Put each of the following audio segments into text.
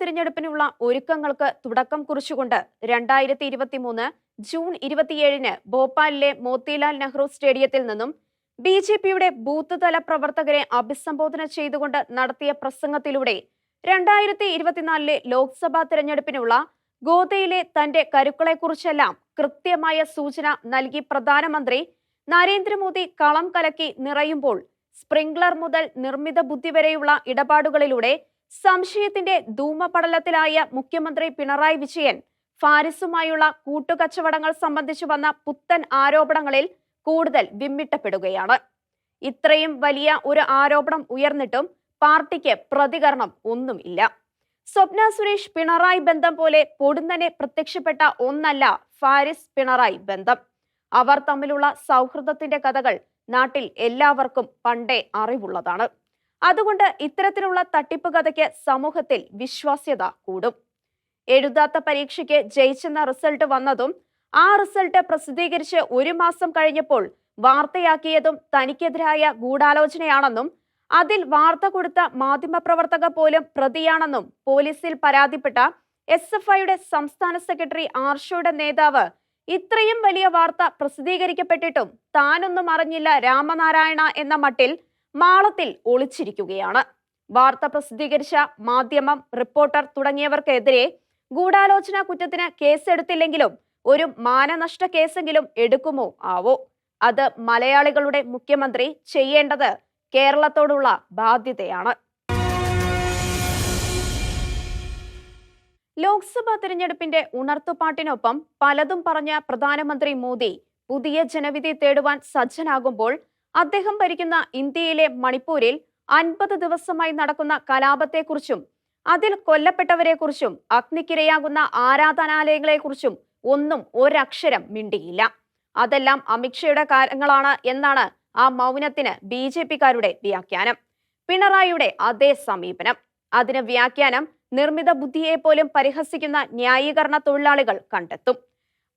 തിരഞ്ഞെടുപ്പിനുള്ള ഒരുക്കങ്ങൾക്ക് തുടക്കം കുറിച്ചുകൊണ്ട് രണ്ടായിരത്തി ഇരുപത്തി മൂന്ന് ജൂൺ ഇരുപത്തിയേഴിന് ഭോപ്പാലിലെ മോത്തിലാൽ നെഹ്റു സ്റ്റേഡിയത്തിൽ നിന്നും ബി ജെ പിയുടെ ബൂത്ത് തല പ്രവർത്തകരെ അഭിസംബോധന ചെയ്തുകൊണ്ട് നടത്തിയ പ്രസംഗത്തിലൂടെ രണ്ടായിരത്തി ഇരുപത്തിനാലിലെ ലോക്സഭാ തിരഞ്ഞെടുപ്പിനുള്ള ഗോതയിലെ തന്റെ കരുക്കളെക്കുറിച്ചെല്ലാം കൃത്യമായ സൂചന നൽകി പ്രധാനമന്ത്രി നരേന്ദ്രമോദി കളം കലക്കി നിറയുമ്പോൾ സ്പ്രിംഗ്ലർ മുതൽ നിർമ്മിത ബുദ്ധി വരെയുള്ള ഇടപാടുകളിലൂടെ സംശയത്തിന്റെ ധൂമപടലത്തിലായ മുഖ്യമന്ത്രി പിണറായി വിജയൻ ഫാരിസുമായുള്ള കൂട്ടുകച്ചവടങ്ങൾ സംബന്ധിച്ചു വന്ന പുത്തൻ ആരോപണങ്ങളിൽ കൂടുതൽ വിമ്മിട്ടപ്പെടുകയാണ്. ഇത്രയും വലിയ ഒരു ആരോപണം ഉയർന്നിട്ടും പാർട്ടിക്ക് പ്രതികരണം ഒന്നുമില്ല. സ്വപ്ന സുരേഷ് പിണറായി ബന്ധം പോലെ പൊടുന്നനെ പ്രത്യക്ഷപ്പെട്ട ഒന്നല്ല ഫാരിസ് പിണറായി ബന്ധം. അവർ തമ്മിലുള്ള സൗഹൃദത്തിന്റെ കഥകൾ നാട്ടിൽ എല്ലാവർക്കും പണ്ടേ അറിവുള്ളതാണ്. അതുകൊണ്ട് ഇത്തരത്തിലുള്ള തട്ടിപ്പ് കഥയ്ക്ക് സമൂഹത്തിൽ വിശ്വാസ്യത കൂടും. എഴുതാത്ത പരീക്ഷയ്ക്ക് ജയിച്ചെന്ന റിസൾട്ട് വന്നതും ആ റിസൾട്ട് പ്രസിദ്ധീകരിച്ച് ഒരു മാസം കഴിഞ്ഞപ്പോൾ വാർത്തയാക്കിയതും തനിക്കെതിരായ ഗൂഢാലോചനയാണെന്നും അതിൽ വാർത്ത കൊടുത്ത മാധ്യമപ്രവർത്തക പോലും പ്രതിയാണെന്നും പോലീസിൽ പരാതിപ്പെട്ട എസ് എഫ് ഐയുടെ സംസ്ഥാന സെക്രട്ടറി ആർഷോയുടെ നേതാവ് ഇത്രയും വലിയ വാർത്ത പ്രസിദ്ധീകരിക്കപ്പെട്ടിട്ടും താനൊന്നും അറിഞ്ഞില്ല രാമനാരായണ എന്ന മട്ടിൽ മാളത്തിൽ ഒളിച്ചിരിക്കുകയാണ്. വാർത്ത പ്രസിദ്ധീകരിച്ച മാധ്യമം റിപ്പോർട്ടർ തുടങ്ങിയവർക്കെതിരെ ഗൂഢാലോചന കുറ്റത്തിന് കേസെടുത്തില്ലെങ്കിലും ഒരു മാനനഷ്ട കേസെങ്കിലും എടുക്കുമോ ആവോ? അത് മലയാളികളുടെ മുഖ്യമന്ത്രി ചെയ്യേണ്ടത് കേരളത്തോടുള്ള ബാധ്യതയാണ്. ലോക്സഭാ തിരഞ്ഞെടുപ്പിന്റെ ഉണർത്തുപാട്ടിനൊപ്പം പലതും പറഞ്ഞ പ്രധാനമന്ത്രി മോദി പുതിയ ജനവിധി തേടുവാൻ സജ്ജനാകുമ്പോൾ അദ്ദേഹം ഭരിക്കുന്ന ഇന്ത്യയിലെ മണിപ്പൂരിൽ അൻപത് ദിവസമായി നടക്കുന്ന കലാപത്തെക്കുറിച്ചും അതിൽ കൊല്ലപ്പെട്ടവരെക്കുറിച്ചും അഗ്നിക്കിരയാകുന്ന ആരാധനാലയങ്ങളെക്കുറിച്ചും ഒന്നും ഒരക്ഷരം മിണ്ടിയില്ല. അതെല്ലാം അമിത്ഷയുടെ കാര്യങ്ങളാണ് എന്നാണ് ആ മൗനത്തിന് ബി ജെ പിക്കാരുടെ വ്യാഖ്യാനം. പിണറായിയുടെ അതേ സമീപനം. അതിന് വ്യാഖ്യാനം നിർമ്മിത ബുദ്ധിയെ പോലും പരിഹസിക്കുന്ന ന്യായീകരണ തൊഴിലാളികൾ കണ്ടെത്തും.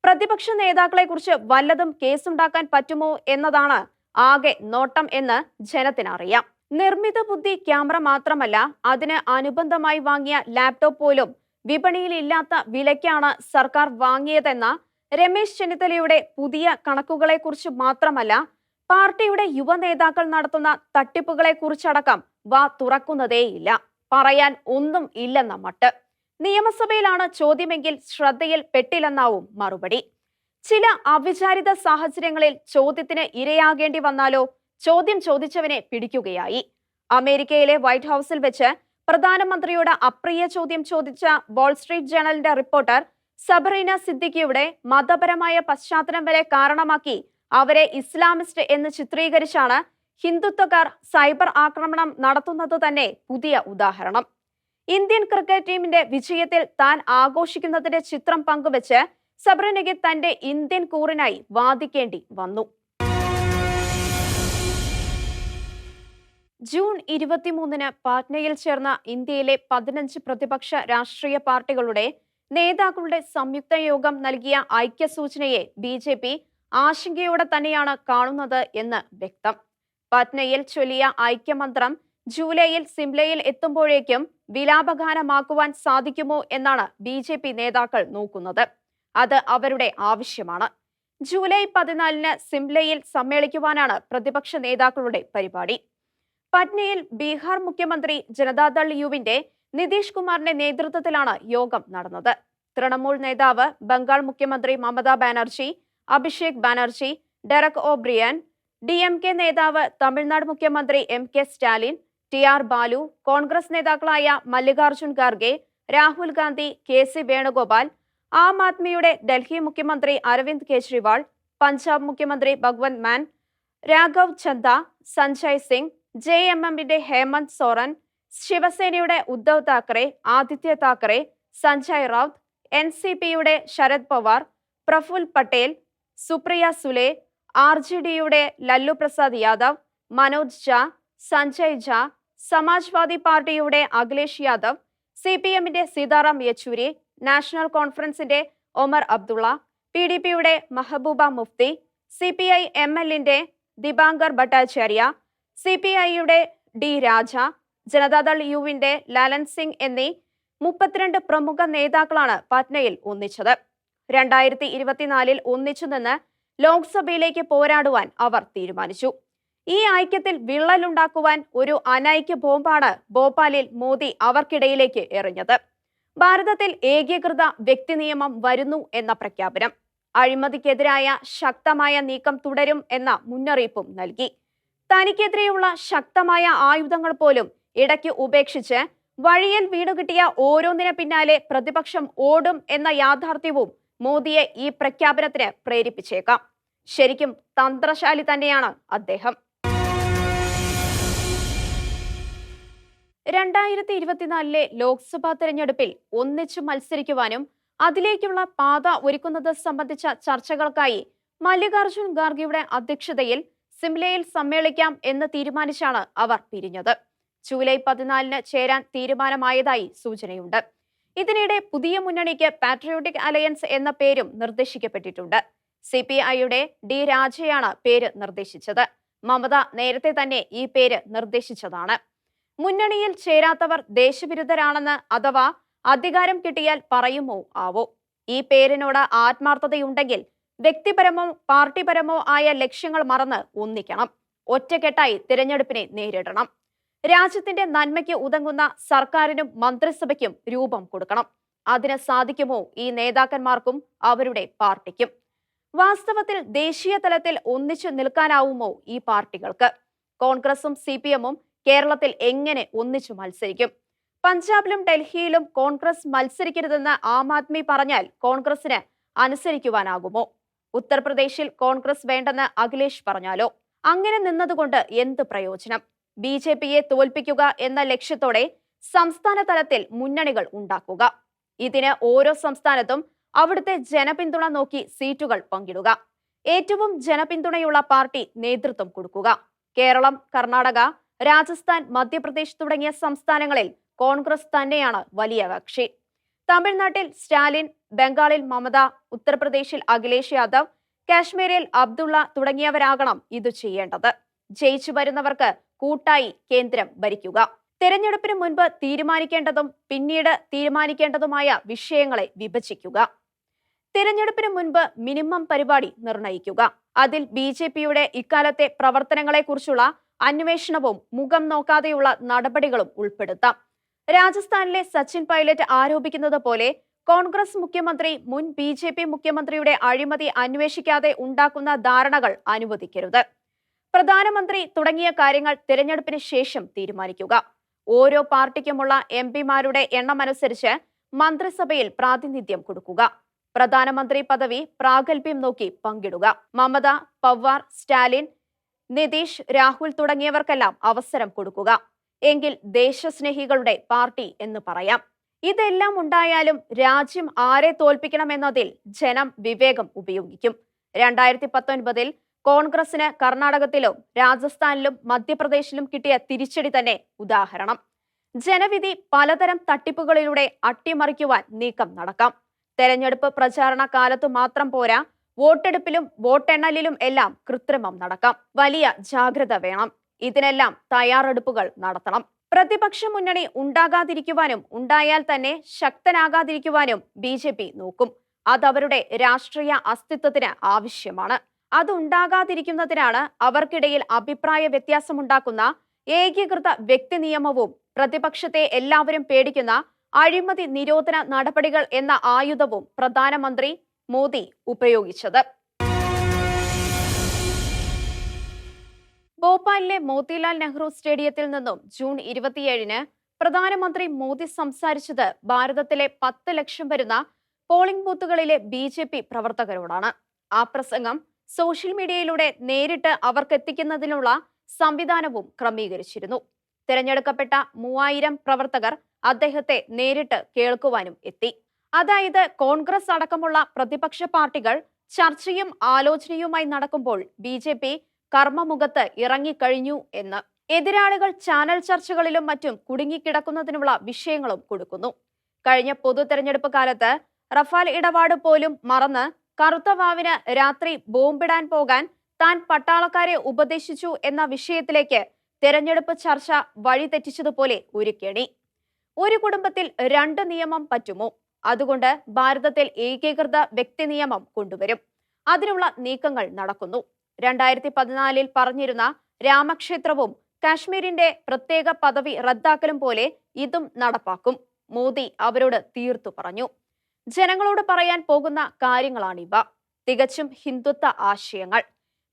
പ്രതിപക്ഷ നേതാക്കളെക്കുറിച്ച് വല്ലതും കേസുണ്ടാക്കാൻ പറ്റുമോ എന്നതാണ് ആകെ നോട്ടം എന്ന് ജനത്തിനറിയാം. നിർമ്മിത ബുദ്ധി ക്യാമറ മാത്രമല്ല അതിന് അനുബന്ധമായി വാങ്ങിയ ലാപ്ടോപ്പ് പോലും വിപണിയിൽ ഇല്ലാത്ത വിലയ്ക്കാണ് സർക്കാർ വാങ്ങിയതെന്ന രമേശ് ചെന്നിത്തലയുടെ പുതിയ കണക്കുകളെക്കുറിച്ച് മാത്രമല്ല പാർട്ടിയുടെ യുവ നേതാക്കൾ നടത്തുന്ന തട്ടിപ്പുകളെ കുറിച്ചടക്കം വാ തുറക്കുന്നതേയില്ല. പറയാൻ ഒന്നും ഇല്ലെന്ന മട്ട്. നിയമസഭയിലാണ് ചോദ്യമെങ്കിൽ ശ്രദ്ധയിൽ പെട്ടില്ലെന്നാവും മറുപടി. ചില അവിചാരിത സാഹചര്യങ്ങളിൽ ചോദ്യത്തിന് ഇരയാകേണ്ടി വന്നാലോ? ചോദ്യം ചോദിച്ചവനെ പിടിക്കുകയായി. അമേരിക്കയിലെ വൈറ്റ് ഹൌസിൽ വെച്ച് പ്രധാനമന്ത്രിയോട് അപ്രിയ ചോദ്യം ചോദിച്ച വാൾസ്ട്രീറ്റ് ജേണലിന്റെ റിപ്പോർട്ടർ സബറീന സിദ്ദിഖിയുടെ മതപരമായ പശ്ചാത്തലം വരെ കാരണമാക്കി അവരെ ഇസ്ലാമിസ്റ്റ് എന്ന് ചിത്രീകരിച്ചാണ് ഹിന്ദുത്വക്കാർ സൈബർ ആക്രമണം നടത്തുന്നത് തന്നെ പുതിയ ഉദാഹരണം. ഇന്ത്യൻ ക്രിക്കറ്റ് ടീമിന്റെ വിജയത്തിൽ താൻ ആഘോഷിക്കുന്നതിന്റെ ചിത്രം പങ്കുവച്ച് സബ്രനയ്ക്ക് തന്റെ ഇന്ത്യൻ കൂറിനായി വാദിക്കേണ്ടി വന്നു. ജൂൺ ഇരുപത്തിമൂന്നിന് പാറ്റ്നയിൽ ചേർന്ന ഇന്ത്യയിലെ പതിനഞ്ച് പ്രതിപക്ഷ രാഷ്ട്രീയ പാർട്ടികളുടെ നേതാക്കളുടെ സംയുക്ത യോഗം നൽകിയ ഐക്യസൂചനയെ ബി ജെ പി ആശങ്കയോടെ തന്നെയാണ് കാണുന്നത് എന്ന് വ്യക്തം. പറ്റ്നയിൽ ചൊല്ലിയ ഐക്യമന്ത്രം ജൂലൈയിൽ സിംലയിൽ എത്തുമ്പോഴേക്കും വിലാപഗാനമാക്കുവാൻ സാധിക്കുമോ എന്നാണ് ബി നേതാക്കൾ നോക്കുന്നത്. അത് അവരുടെ ആവശ്യമാണ്. ജൂലൈ പതിനാലിന് സിംലയിൽ സമ്മേളിക്കുവാനാണ് പ്രതിപക്ഷ നേതാക്കളുടെ പരിപാടി. പട്നയിൽ ബീഹാർ മുഖ്യമന്ത്രി ജനതാദൾ യുവിന്റെ നിതീഷ് കുമാറിന്റെ നേതൃത്വത്തിലാണ് യോഗം നടന്നത്. തൃണമൂൽ നേതാവ് ബംഗാൾ മുഖ്യമന്ത്രി Mamata Banerjee Abhishek Banerjee Derek O'Brien D M K നേതാവ് തമിഴ്നാട് മുഖ്യമന്ത്രി M K Stalin T R Baalu Congress നേതാക്കളായ മല്ലികാർജുൻ ഖാർഗെ രാഹുൽ ഗാന്ധി കെ സി വേണുഗോപാൽ ആം ആദ്മിയുടെ ഡൽഹി മുഖ്യമന്ത്രി അരവിന്ദ് കെജ്രിവാൾ പഞ്ചാബ് മുഖ്യമന്ത്രി ഭഗവന്ത് മാൻ രാഘവ് ചന്ദ സഞ്ജയ് സിംഗ് ജെ എം എമ്മിന്റെ ഹേമന്ത് സോറൻ ശിവസേനയുടെ ഉദ്ധവ് താക്കറെ ആദിത്യ താക്കറെ സഞ്ജയ് റൌത്ത് എൻ സി പിയുടെ ശരത് പവാർ പ്രഫുൽ പട്ടേൽ സുപ്രിയ സുലെ ആർ ജെ ഡിയുടെ ലല്ലു പ്രസാദ് യാദവ് മനോജ് ഝാ സഞ്ജയ് ഝാ സമാജ്വാദി പാർട്ടിയുടെ അഖിലേഷ് യാദവ് സി പി എമ്മിന്റെ സീതാറാം യെച്ചൂരി നാഷണൽ കോൺഫറൻസിന്റെ ഒമർ അബ്ദുള്ള പി ഡി പിയുടെ Mehbooba Mufti C P I M എല്ലിന്റെ ദിബാങ്കർ ഭട്ടാചാര്യ സി പി ഐയുടെ ഡി രാജ ജനതാദൾ യുവിന്റെ ലാലൻ സിംഗ് എന്നീ മുപ്പത്തിരണ്ട് പ്രമുഖ നേതാക്കളാണ് പാറ്റ്നയിൽ ഒന്നിച്ചത്. രണ്ടായിരത്തി ഇരുപത്തിനാലിൽ ഒന്നിച്ചു നിന്ന് ലോക്സഭയിലേക്ക് പോരാടുവാൻ അവർ തീരുമാനിച്ചു. ഈ ഐക്യത്തിൽ വിള്ളലുണ്ടാക്കുവാൻ ഒരു അനൈക്യ ബോംബാണ് ഭോപ്പാലിൽ മോദി അവർക്കിടയിലേക്ക് എറിഞ്ഞത്. ഭാരതത്തിൽ ഏകീകൃത വ്യക്തി നിയമം വരുന്നു എന്ന പ്രഖ്യാപനം. അഴിമതിക്കെതിരായ ശക്തമായ നീക്കം തുടരും എന്ന മുന്നറിയിപ്പും നൽകി. തനിക്കെതിരെയുള്ള ശക്തമായ ആയുധങ്ങൾ പോലും ഇടയ്ക്ക് ഉപേക്ഷിച്ച് വഴിയിൽ വീണുകിട്ടിയ ഓരോന്നിന് പിന്നാലെ പ്രതിപക്ഷം ഓടും എന്ന യാഥാർത്ഥ്യവും മോദിയെ ഈ പ്രഖ്യാപനത്തിന് പ്രേരിപ്പിച്ചേക്കാം. ശരിക്കും തന്ത്രശാലി തന്നെയാണ് അദ്ദേഹം. രണ്ടായിരത്തി ഇരുപത്തിനാലിലെ ലോക്സഭാ തെരഞ്ഞെടുപ്പിൽ ഒന്നിച്ചു മത്സരിക്കുവാനും അതിലേക്കുള്ള പാത ഒരുക്കുന്നത് സംബന്ധിച്ച ചർച്ചകൾക്കായി മല്ലികാർജുൻ ഖാർഗെയുടെ അധ്യക്ഷതയിൽ സിംലയിൽ സമ്മേളിക്കാം എന്ന് തീരുമാനിച്ചാണ് അവർ പിരിഞ്ഞത്. ജൂലൈ പതിനാലിന് ചേരാൻ തീരുമാനമായതായി സൂചനയുണ്ട്. ഇതിനിടെ പുതിയ മുന്നണിക്ക് പാട്രിയോട്ടിക് അലയൻസ് എന്ന പേരും നിർദ്ദേശിക്കപ്പെട്ടിട്ടുണ്ട്. സി പി ഐയുടെ ഡി രാജയാണ് പേര് നിർദ്ദേശിച്ചത്. മമത നേരത്തെ തന്നെ ഈ പേര് നിർദ്ദേശിച്ചതാണ്. മുന്നണിയിൽ ചേരാത്തവർ ദേശവിരുദ്ധരാണെന്ന് അഥവാ അധികാരം കിട്ടിയാൽ പറയുമോ? ആവോ. ഈ പേരിനോട് ആത്മാർത്ഥതയുണ്ടെങ്കിൽ വ്യക്തിപരമോ പാർട്ടിപരമോ ആയ ലക്ഷ്യങ്ങൾ മറന്ന് ഒന്നിക്കണം. ഒറ്റക്കെട്ടായി തിരഞ്ഞെടുപ്പിനെ നേരിടണം. രാജ്യത്തിന്റെ നന്മയ്ക്ക് ഉതങ്ങുന്ന സർക്കാരിനും മന്ത്രിസഭയ്ക്കും രൂപം കൊടുക്കണം. അതിന് സാധിക്കുമോ ഈ നേതാക്കന്മാർക്കും അവരുടെ പാർട്ടിക്കും? വാസ്തവത്തിൽ ദേശീയ തലത്തിൽ ഒന്നിച്ചു നിൽക്കാനാവുമോ ഈ പാർട്ടികൾക്ക്? കോൺഗ്രസും സി കേരളത്തിൽ എങ്ങനെ ഒന്നിച്ചു മത്സരിക്കും? പഞ്ചാബിലും ഡൽഹിയിലും കോൺഗ്രസ് മത്സരിക്കരുതെന്ന് ആം ആദ്മി പറഞ്ഞാൽ കോൺഗ്രസിന് അനുസരിക്കുവാനാകുമോ? ഉത്തർപ്രദേശിൽ കോൺഗ്രസ് വേണ്ടെന്ന് അഖിലേഷ് പറഞ്ഞാലോ? അങ്ങനെ നിന്നതുകൊണ്ട് എന്ത് പ്രയോജനം? ബി ജെ പിയെ തോൽപ്പിക്കുക എന്ന ലക്ഷ്യത്തോടെ സംസ്ഥാന തലത്തിൽ മുന്നണികൾ ഉണ്ടാക്കുക. ഇതിന് ഓരോ സംസ്ഥാനത്തും അവിടുത്തെ ജനപിന്തുണ നോക്കി സീറ്റുകൾ പങ്കിടുക. ഏറ്റവും ജനപിന്തുണയുള്ള പാർട്ടി നേതൃത്വം കൊടുക്കുക. കേരളം കർണാടക രാജസ്ഥാൻ മധ്യപ്രദേശ് തുടങ്ങിയ സംസ്ഥാനങ്ങളിൽ കോൺഗ്രസ് തന്നെയാണ് വലിയ കക്ഷി. തമിഴ്നാട്ടിൽ സ്റ്റാലിൻ ബംഗാളിൽ മമത ഉത്തർപ്രദേശിൽ അഖിലേഷ് യാദവ് കാശ്മീരിൽ അബ്ദുള്ള തുടങ്ങിയവരാകണം ഇത് ചെയ്യേണ്ടത്. ജയിച്ചു വരുന്നവർക്ക് കൂട്ടായി കേന്ദ്രം ഭരിക്കുക. തെരഞ്ഞെടുപ്പിന് മുൻപ് തീരുമാനിക്കേണ്ടതും പിന്നീട് തീരുമാനിക്കേണ്ടതുമായ വിഷയങ്ങളെ വിഭജിക്കുക. തിരഞ്ഞെടുപ്പിന് മുൻപ് മിനിമം പരിപാടി നിർണയിക്കുക. അതിൽ ബി ജെ പിയുടെ ഇക്കാലത്തെ പ്രവർത്തനങ്ങളെക്കുറിച്ചുള്ള അന്വേഷണവും മുഖം നോക്കാതെയുള്ള നടപടികളും ഉൾപ്പെടുത്താം. രാജസ്ഥാനിലെ സച്ചിൻ പൈലറ്റ് ആരോപിക്കുന്നത് പോലെ കോൺഗ്രസ് മുഖ്യമന്ത്രി മുൻ ബി ജെ പി മുഖ്യമന്ത്രിയുടെ അഴിമതി അന്വേഷിക്കാതെ ഉണ്ടാക്കുന്ന ധാരണകൾ അനുവദിക്കരുത്. പ്രധാനമന്ത്രി തുടങ്ങിയ കാര്യങ്ങൾ തിരഞ്ഞെടുപ്പിന് ശേഷം തീരുമാനിക്കുക. ഓരോ പാർട്ടിക്കുമുള്ള എം പിമാരുടെ എണ്ണമനുസരിച്ച് മന്ത്രിസഭയിൽ പ്രാതിനിധ്യം കൊടുക്കുക. പ്രധാനമന്ത്രി പദവി പ്രാഗൽഭ്യം നോക്കി പങ്കിടുക. മമത പവാർ സ്റ്റാലിൻ നിതീഷ് രാഹുൽ തുടങ്ങിയവർക്കെല്ലാം അവസരം കൊടുക്കുക. എങ്കിൽ ദേശസ്നേഹികളുടെ പാർട്ടി എന്ന് പറയാം. ഇതെല്ലാം ഉണ്ടായാലും രാജ്യം ആരെ തോൽപ്പിക്കണമെന്നതിൽ ജനം വിവേകം ഉപയോഗിക്കും. രണ്ടായിരത്തി പത്തൊൻപതിൽ കോൺഗ്രസിന് കർണാടകത്തിലും രാജസ്ഥാനിലും മധ്യപ്രദേശിലും കിട്ടിയ തിരിച്ചടി തന്നെ ഉദാഹരണം. ജനവിധി പലതരം തട്ടിപ്പുകളിലൂടെ അട്ടിമറിക്കുവാൻ നീക്കം നടക്കാം. തെരഞ്ഞെടുപ്പ് പ്രചാരണ കാലത്തു മാത്രം പോരാ വോട്ടെടുപ്പിലും വോട്ടെണ്ണലിലും എല്ലാം കൃത്രിമം നടക്കാം. വലിയ ജാഗ്രത വേണം. ഇതിനെല്ലാം തയ്യാറെടുപ്പുകൾ നടത്തണം. പ്രതിപക്ഷ മുന്നണി ഉണ്ടാകാതിരിക്കുവാനും ഉണ്ടായാൽ തന്നെ ശക്തനാകാതിരിക്കുവാനും ബി ജെ പി നോക്കും. അതവരുടെ രാഷ്ട്രീയ അസ്തിത്വത്തിന് ആവശ്യമാണ്. അതുണ്ടാകാതിരിക്കുന്നതിനാണ് അവർക്കിടയിൽ അഭിപ്രായ വ്യത്യാസമുണ്ടാക്കുന്ന ഏകീകൃത വ്യക്തി നിയമവും പ്രതിപക്ഷത്തെ എല്ലാവരും പേടിക്കുന്ന അഴിമതി നിരോധന നടപടികൾ എന്ന ആയുധവും പ്രധാനമന്ത്രി മോദി ഉപയോഗിച്ചത്. ഭോപ്പാലിലെ മോത്തിലാൽ നെഹ്റു സ്റ്റേഡിയത്തിൽ നിന്നും ജൂൺ ഇരുപത്തിയേഴിന് പ്രധാനമന്ത്രി മോദി സംസാരിച്ചത് ഭാരതത്തിലെ പത്ത് ലക്ഷം വരുന്ന പോളിംഗ് ബൂത്തുകളിലെ ബി ജെ പി പ്രവർത്തകരോടാണ്. ആ പ്രസംഗം സോഷ്യൽ മീഡിയയിലൂടെ നേരിട്ട് അവർക്കെത്തിക്കുന്നതിനുള്ള സംവിധാനവും ക്രമീകരിച്ചിരുന്നു. തിരഞ്ഞെടുക്കപ്പെട്ട മൂവായിരം പ്രവർത്തകർ അദ്ദേഹത്തെ നേരിട്ട് കേൾക്കുവാനും എത്തി. അതായത് കോൺഗ്രസ് അടക്കമുള്ള പ്രതിപക്ഷ പാർട്ടികൾ ചർച്ചയും ആലോചനയുമായി നടക്കുമ്പോൾ ബി ജെ പി കർമ്മമുഖത്ത് ഇറങ്ങിക്കഴിഞ്ഞു എന്ന്. എതിരാളികൾ ചാനൽ ചർച്ചകളിലും മറ്റും കുടുങ്ങിക്കിടക്കുന്നതിനുള്ള വിഷയങ്ങളും കൊടുക്കുന്നു. കഴിഞ്ഞ പൊതു തെരഞ്ഞെടുപ്പ് കാലത്ത് റഫാൽ ഇടപാട് പോലും മറന്ന് കറുത്ത വാവിന് രാത്രി ബോംബിടാൻ പോകാൻ താൻ പട്ടാളക്കാരെ ഉപദേശിച്ചു എന്ന വിഷയത്തിലേക്ക് തെരഞ്ഞെടുപ്പ് ചർച്ച വഴിതെറ്റിച്ചതുപോലെ ഒരു കെണി ഒരു കുടുംബത്തിൽ രണ്ട് നിയമം പറ്റുമോ? അതുകൊണ്ട് ഭാരതത്തിൽ ഏകീകൃത വ്യക്തി നിയമം കൊണ്ടുവരും. അതിനുള്ള നീക്കങ്ങൾ നടക്കുന്നു. രണ്ടായിരത്തി പതിനാലിൽ പറഞ്ഞിരുന്ന രാമക്ഷേത്രവും കാശ്മീരിന്റെ പ്രത്യേക പദവി റദ്ദാക്കലും പോലെ ഇതും നടപ്പാക്കും. മോദി അവരോട് തീർത്തു പറഞ്ഞു. ജനങ്ങളോട് പറയാൻ പോകുന്ന കാര്യങ്ങളാണിവ. തികച്ചും ഹിന്ദുത്വ ആശയങ്ങൾ.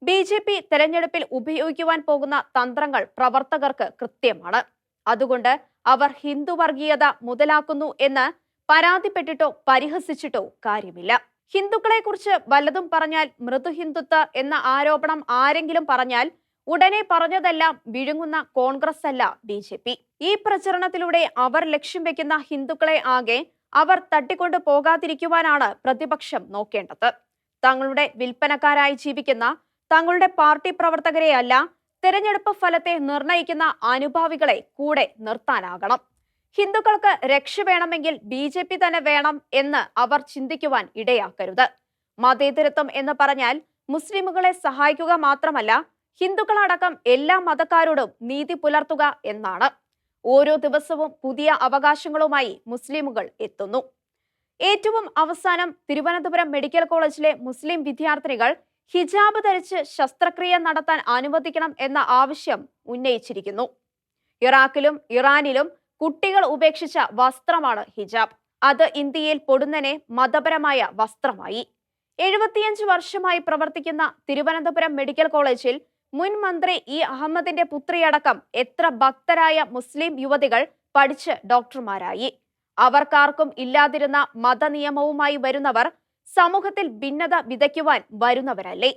ബി ജെ പി തെരഞ്ഞെടുപ്പിൽ ഉപയോഗിക്കുവാൻ പോകുന്ന തന്ത്രങ്ങൾ പ്രവർത്തകർക്ക് കൃത്യമാണ്. അതുകൊണ്ട് അവർ ഹിന്ദു വർഗീയത മുതലാക്കുന്നു എന്ന് പരാതിപ്പെട്ടിട്ടോ പരിഹസിച്ചിട്ടോ കാര്യമില്ല. ഹിന്ദുക്കളെക്കുറിച്ച് വല്ലതും പറഞ്ഞാൽ മൃദുഹിന്ദുത്വ എന്ന ആരോപണം ആരെങ്കിലും പറഞ്ഞാൽ ഉടനെ പറഞ്ഞതെല്ലാം വിഴുങ്ങുന്ന കോൺഗ്രസ് അല്ല ബി ജെ പി. ഈ പ്രചരണത്തിലൂടെ അവർ ലക്ഷ്യം വെക്കുന്ന ഹിന്ദുക്കളെ ആകെ അവർ തട്ടിക്കൊണ്ടു പോകാതിരിക്കുവാനാണ് പ്രതിപക്ഷം നോക്കേണ്ടത്. തങ്ങളുടെ വിൽപ്പനക്കാരായി ജീവിക്കുന്ന തങ്ങളുടെ പാർട്ടി പ്രവർത്തകരെയല്ല തെരഞ്ഞെടുപ്പ് ഫലത്തെ നിർണയിക്കുന്ന അനുഭാവികളെ കൂടെ നിർത്താനാകണം. ഹിന്ദുക്കൾക്ക് രക്ഷ വേണമെങ്കിൽ ബി ജെ പി തന്നെ വേണം എന്ന് അവർ ചിന്തിക്കുവാൻ ഇടയാക്കരുത്. മതേതരത്വം എന്ന് പറഞ്ഞാൽ മുസ്ലിമുകളെ സഹായിക്കുക മാത്രമല്ല ഹിന്ദുക്കളടക്കം എല്ലാ മതക്കാരോടും നീതി പുലർത്തുക എന്നാണ്. ഓരോ ദിവസവും പുതിയ അവകാശങ്ങളുമായി മുസ്ലിമുകൾ എത്തുന്നു. ഏറ്റവും അവസാനം തിരുവനന്തപുരം മെഡിക്കൽ കോളേജിലെ മുസ്ലിം വിദ്യാർത്ഥിനികൾ ഹിജാബ് ധരിച്ച് ശസ്ത്രക്രിയ നടത്താൻ അനുവദിക്കണം എന്ന ആവശ്യം ഉന്നയിച്ചിരിക്കുന്നു. ഇറാഖിലും ഇറാനിലും കുട്ടികൾ ഉപേക്ഷിച്ച വസ്ത്രമാണ് ഹിജാബ്. അത് ഇന്ത്യയിൽ പൊടുന്നനെ മതപരമായ വസ്ത്രമായി. എഴുപത്തിയഞ്ച് വർഷമായി പ്രവർത്തിക്കുന്ന തിരുവനന്തപുരം മെഡിക്കൽ കോളേജിൽ മുൻ മന്ത്രി ഇ അഹമ്മദിന്റെ പുത്രിയടക്കം എത്ര ഭക്തരായ മുസ്ലിം യുവതികൾ പഠിച്ച് ഡോക്ടർമാരായി. അവർക്കാർക്കും ഇല്ലാതിരുന്ന മതനിയമവുമായി വരുന്നവർ സമൂഹത്തിൽ ഭിന്നത വിതയ്ക്കുവാൻ വരുന്നവരല്ലേ?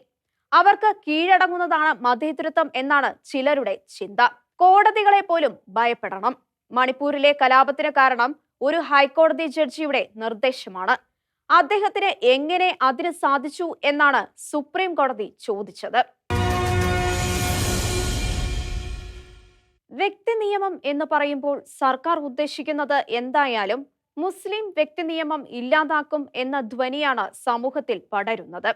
അവർക്ക് കീഴടങ്ങുന്നതാണ് മതേതൃത്വം എന്നാണ് ചിലരുടെ ചിന്ത. കോടതികളെ പോലും ഭയപ്പെടണം. മണിപ്പൂരിലെ കലാപത്തിന് കാരണം ഒരു ഹൈക്കോടതി ജഡ്ജിയുടെ നിർദ്ദേശമാണ്. അദ്ദേഹത്തിന് എങ്ങനെ അതിന് സാധിച്ചു എന്നാണ് സുപ്രീം കോടതി ചോദിച്ചത്. വ്യക്തി നിയമം എന്ന് പറയുമ്പോൾ സർക്കാർ ഉദ്ദേശിക്കുന്നത് എന്തായാലും മുസ്ലിം വ്യക്തി നിയമം ഇല്ലാതാക്കും എന്ന ധ്വനിയാണ് സമൂഹത്തിൽ പടരുന്നത്.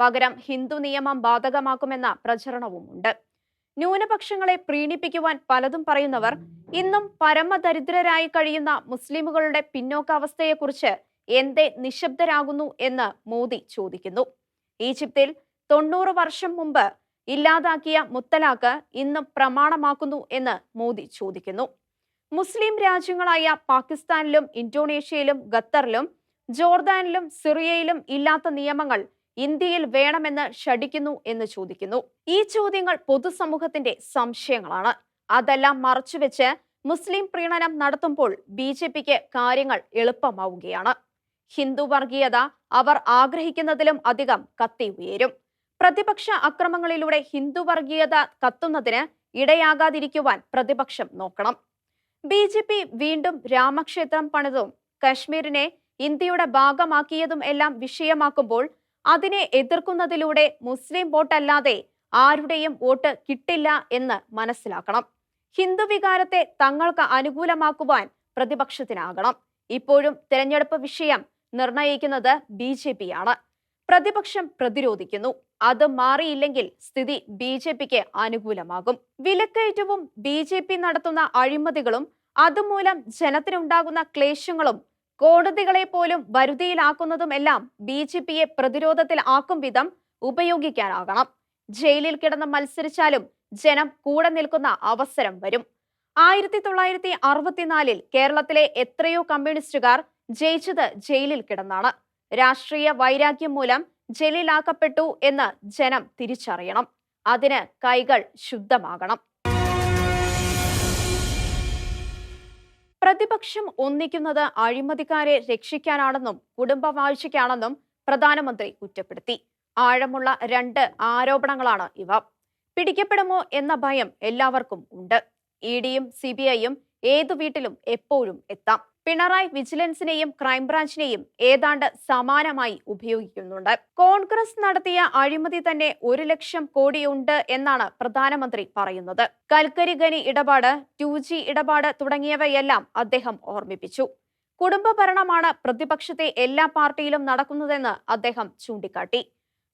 പകരം ഹിന്ദു നിയമം ബാധകമാക്കുമെന്ന പ്രചരണവുമുണ്ട്. ന്യൂനപക്ഷങ്ങളെ പ്രീണിപ്പിക്കുവാൻ പലതും പറയുന്നവർ ഇന്നും പരമദരിദ്രരായി കഴിയുന്ന മുസ്ലിമുകളുടെ പിന്നോക്കാവസ്ഥയെക്കുറിച്ച് എന്തേ നിശബ്ദരാകുന്നു എന്ന് മോദി ചോദിക്കുന്നു. ഈജിപ്തിൽ തൊണ്ണൂറ് വർഷം മുമ്പ് ഇല്ലാതാക്കിയ മുത്തലാഖ് ഇന്ന് പ്രമാണമാക്കുന്നു എന്ന് മോദി ചോദിക്കുന്നു. മുസ്ലിം രാജ്യങ്ങളായ പാകിസ്ഥാനിലും ഇന്തോനേഷ്യയിലും ഖത്തറിലും ജോർദാനിലും സിറിയയിലും ഇല്ലാത്ത നിയമങ്ങൾ ഇന്ത്യയിൽ വേണമെന്ന് ഷടിക്കുന്നു എന്ന് ചോദിക്കുന്നു. ഈ ചോദ്യങ്ങൾ പൊതുസമൂഹത്തിന്റെ സംശയങ്ങളാണ്. അതെല്ലാം മറച്ചുവെച്ച് മുസ്ലിം പ്രീണനം നടത്തുമ്പോൾ ബി ജെ പിക്ക് കാര്യങ്ങൾ എളുപ്പമാവുകയാണ്. ഹിന്ദു വർഗീയത അവർ ആഗ്രഹിക്കുന്നതിലും അധികം കത്തി ഉയരും. പ്രതിപക്ഷ അക്രമങ്ങളിലൂടെ ഹിന്ദു വർഗീയത കത്തുന്നതിന് ഇടയാകാതിരിക്കുവാൻ പ്രതിപക്ഷം നോക്കണം. ബി ജെ പി വീണ്ടും രാമക്ഷേത്രം പണിതും കശ്മീരിനെ ഇന്ത്യയുടെ ഭാഗമാക്കിയതും എല്ലാം വിഷയമാക്കുമ്പോൾ അതിനെ എതിർക്കുന്നതിലൂടെ മുസ്ലിം വോട്ടല്ലാതെ ആരുടെയും വോട്ട് കിട്ടില്ല എന്ന് മനസ്സിലാക്കണം. ഹിന്ദു വികാരത്തെ തങ്ങൾക്ക് അനുകൂലമാക്കുവാൻ പ്രതിപക്ഷത്തിനാകണം. ഇപ്പോഴും തിരഞ്ഞെടുപ്പ് വിഷയം നിർണയിക്കുന്നത് ബി ജെ പി ആണ് പ്രതിപക്ഷം പ്രതിരോധിക്കുന്നു. അത് മാറിയില്ലെങ്കിൽ സ്ഥിതി ബി ജെ പിക്ക് അനുകൂലമാകും. വിലക്കയറ്റവും ബി ജെ പി നടത്തുന്ന അഴിമതികളും അതുമൂലം ജനത്തിനുണ്ടാകുന്ന ക്ലേശങ്ങളും കോടതികളെ പോലും വരുതിയിലാക്കുന്നതുമെല്ലാം ബി ജെ പിയെ പ്രതിരോധത്തിൽ ആക്കും വിധം ഉപയോഗിക്കാനാകണം. ജയിലിൽ കിടന്ന് മത്സരിച്ചാലും ജനം കൂടെ നിൽക്കുന്ന അവസരം വരും. ആയിരത്തി തൊള്ളായിരത്തി അറുപത്തിനാലിൽ കേരളത്തിലെ എത്രയോ കമ്മ്യൂണിസ്റ്റുകാർ ജയിച്ചത് ജയിലിൽ കിടന്നാണ്. രാഷ്ട്രീയ വൈരാഗ്യം മൂലം ജയിലിലാക്കപ്പെട്ടു എന്ന് ജനം തിരിച്ചറിയണം. അതിന് കൈകൾ ശുദ്ധമാകണം. പ്രതിപക്ഷം ഒന്നിക്കുന്നത് അഴിമതിക്കാരെ രക്ഷിക്കാനാണെന്നും കുടുംബവാഴ്ചയ്ക്കാണെന്നും പ്രധാനമന്ത്രി കുറ്റപ്പെടുത്തി. ആഴമുള്ള രണ്ട് ആരോപണങ്ങളാണ് ഇവ. പിടിക്കപ്പെടുമോ എന്ന ഭയം എല്ലാവർക്കും ഉണ്ട്. ഇ ഡിയും സി ബി ഐയും ഏതു വീട്ടിലും എപ്പോഴും എത്താം. പിണറായി വിജിലൻസിനെയും ക്രൈംബ്രാഞ്ചിനെയും ഏതാണ്ട് സമാനമായി ഉപയോഗിക്കുന്നുണ്ട്. കോൺഗ്രസ് നടത്തിയ അഴിമതി തന്നെ ഒരു ലക്ഷം കോടിയുണ്ട് എന്നാണ് പ്രധാനമന്ത്രി പറയുന്നത്. കൽക്കരി ഖനി ഇടപാട് ടു ജി ഇടപാട് തുടങ്ങിയവയെല്ലാം അദ്ദേഹം ഓർമ്മിപ്പിച്ചു. കുടുംബ ഭരണമാണ് പ്രതിപക്ഷത്തെ എല്ലാ പാർട്ടിയിലും നടക്കുന്നതെന്ന് അദ്ദേഹം ചൂണ്ടിക്കാട്ടി.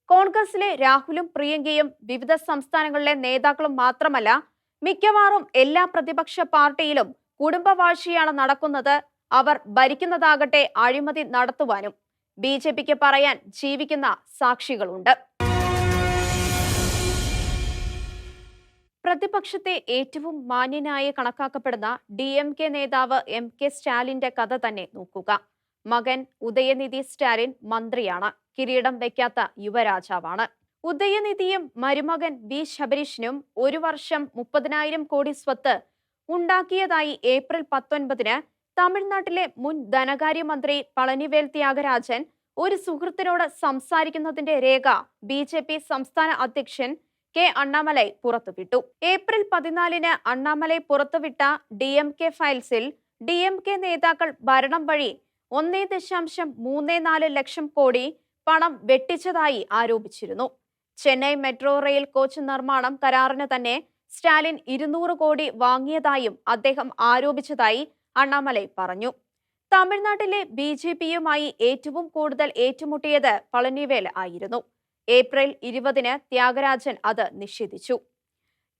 കോൺഗ്രസിലെ രാഹുലും പ്രിയങ്കയും വിവിധ സംസ്ഥാനങ്ങളിലെ നേതാക്കളും മാത്രമല്ല മിക്കവാറും എല്ലാ പ്രതിപക്ഷ പാർട്ടിയിലും കുടുംബവാഴ്ചയാണ് നടക്കുന്നത് അവർ ഭരിക്കുന്നതാകട്ടെ അഴിമതി നടത്തുവാനും ബി ജെ പിക്ക് പറയാൻ ജീവിക്കുന്ന സാക്ഷികളുണ്ട്. പ്രതിപക്ഷത്തെ ഏറ്റവും മാന്യനായി കണക്കാക്കപ്പെടുന്ന ഡി എം കെ നേതാവ് എം കെ സ്റ്റാലിന്റെ കഥ തന്നെ നോക്കുക. മകൻ ഉദയനിധി സ്റ്റാലിൻ മന്ത്രിയാണ്. കിരീടം വയ്ക്കാത്ത യുവരാജാവാണ്. ഉദയനിധിയും മരുമകൻ വി ശബരീഷിനും ഒരു വർഷം മുപ്പതിനായിരം കോടി സ്വത്ത് ഉണ്ടാക്കിയതായി ഏപ്രിൽ പത്തൊൻപതിന് തമിഴ്നാട്ടിലെ മുൻ ധനകാര്യമന്ത്രി പളനിവേൽ ത്യാഗരാജൻ ഒരു സുഹൃത്തിനോട് സംസാരിക്കുന്നതിന്റെ രേഖ ബി ജെ പി സംസ്ഥാന അധ്യക്ഷൻ കെ അണ്ണാമലൈ പുറത്തുവിട്ടു. ഏപ്രിൽ പതിനാലിന് അണ്ണാമലൈ പുറത്തുവിട്ട ഡി എം കെ ഫയൽസിൽ ഡി എം കെ നേതാക്കൾ ഭരണം വഴി ഒന്നേ ദശാംശം മൂന്ന് നാല് ലക്ഷം കോടി പണം വെട്ടിച്ചതായി ആരോപിച്ചിരുന്നു. ചെന്നൈ മെട്രോ റെയിൽ കോച്ച് നിർമ്മാണം കരാറിന് തന്നെ സ്റ്റാലിൻ ഇരുന്നൂറ് കോടി വാങ്ങിയതായും അദ്ദേഹം ആരോപിച്ചതായി അണ്ണാമലൈ പറഞ്ഞു. തമിഴ്നാട്ടിലെ ബി ജെ പിയുമായി ഏറ്റവും കൂടുതൽ ഏറ്റുമുട്ടിയത് പളനിവേൽ ആയിരുന്നു. ഏപ്രിൽ ഇരുപതിന് ത്യാഗരാജൻ അത് നിഷേധിച്ചു.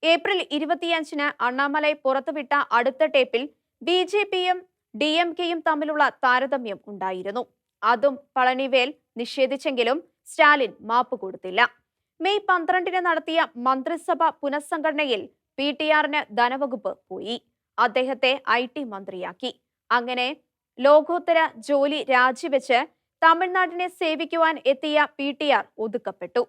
ഏപ്രിൽ ഇരുപത്തിയഞ്ചിന് അണ്ണാമലൈ പുറത്തുവിട്ട അടുത്ത ടേപ്പിൽ ബി ജെ പിയും ഡി എം കെയും തമ്മിലുള്ള താരതമ്യം ഉണ്ടായിരുന്നു. അതും പളനിവേൽ നിഷേധിച്ചെങ്കിലും സ്റ്റാലിൻ മാപ്പ് കൊടുത്തില്ല. മെയ് പന്ത്രണ്ടിന് നടത്തിയ മന്ത്രിസഭ പുനഃസംഘടനയിൽ പി ടി ആറിന് ധനവകുപ്പ് പോയി. അദ്ദേഹത്തെ ഐ ടി മന്ത്രിയാക്കി. അങ്ങനെ ലോകോത്തര ജോലി രാജിവെച്ച് തമിഴ്നാടിനെ സേവിക്കുവാൻ എത്തിയ പി ടി ആർ ഒതുക്കപ്പെട്ടു.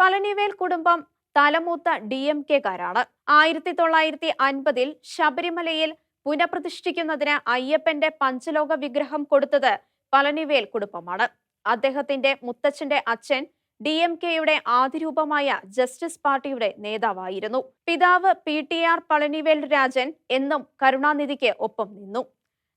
പളനിവേൽ കുടുംബം തലമൂത്ത ഡി എം കെക്കാരാണ് ആയിരത്തി തൊള്ളായിരത്തി അൻപതിൽ ശബരിമലയിൽ പുനഃപ്രതിഷ്ഠിക്കുന്നതിന് അയ്യപ്പന്റെ പഞ്ചലോക വിഗ്രഹം കൊടുത്തത് പളനിവേൽ കുടുംബമാണ്. അദ്ദേഹത്തിന്റെ മുത്തച്ഛന്റെ അച്ഛൻ ഡി എം കെയുടെ ആദിരൂപമായ ജസ്റ്റിസ് പാർട്ടിയുടെ നേതാവായിരുന്നു. പിതാവ് P T R Palanivel Rajan എന്നും കരുണാനിധിക്ക് ഒപ്പം നിന്നു.